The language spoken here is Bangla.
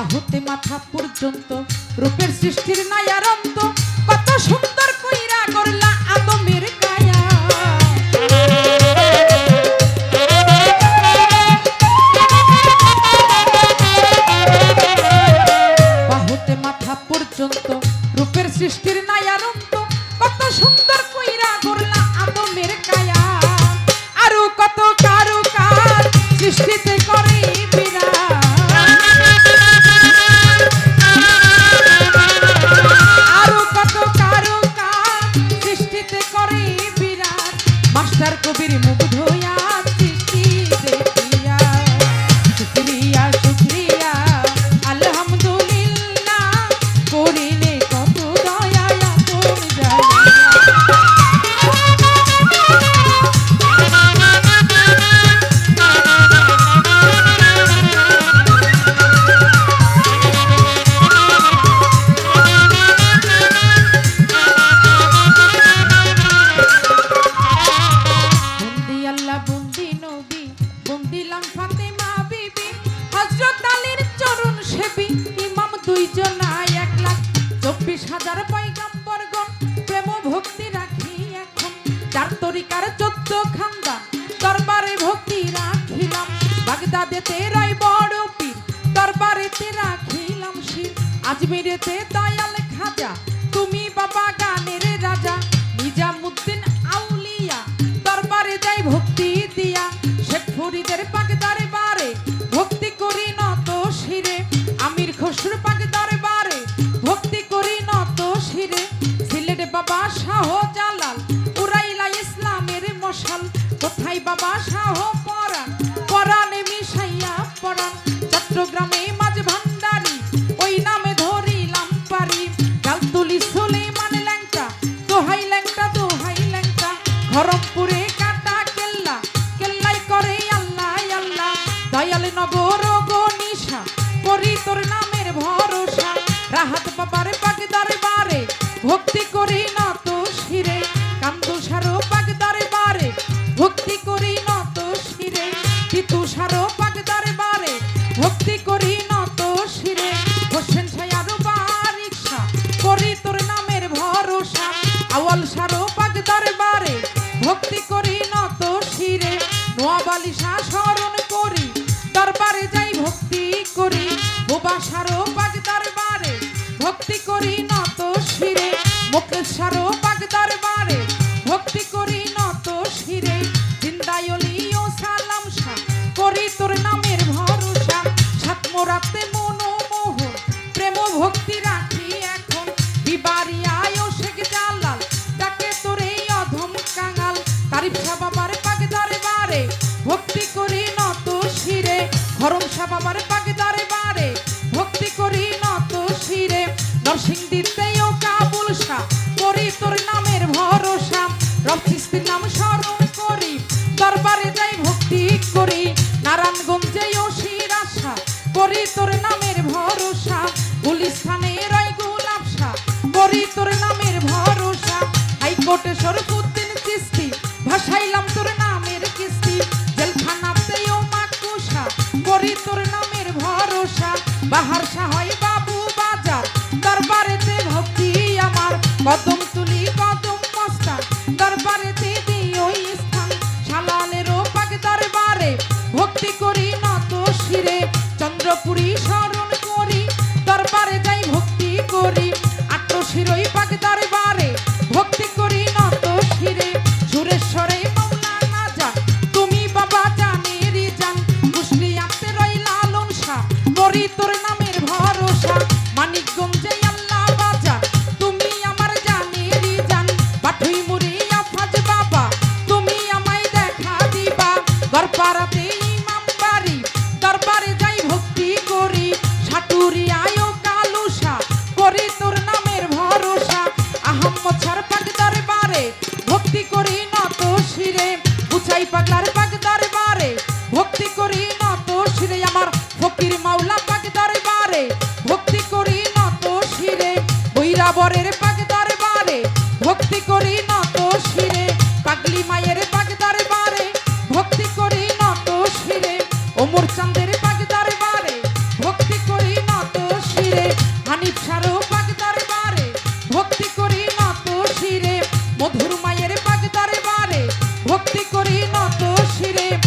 পা মাথা পর্যন্ত রূপের সৃষ্টির নায়ারন্ত কত সুন্দর কই তেরাই বড় পীর। দরবারেতে রাখিলাম শির। আজমিরেতে দয়াল খাজা। তুমি মুখে সারো তোর নামের ভরসা। নাম স্মরণ করি। দরবারে যাই ভক্তি করি। নারায়ণগঞ্জে অসির আশা করি তোর নামের ভরসা। গুলিস্থানে রায় গোলাপসা করি তোর নামের ভরসা। হাইকোর্টে সরকার চন্দ্রপুরী সর i para aclarar. করি শিরে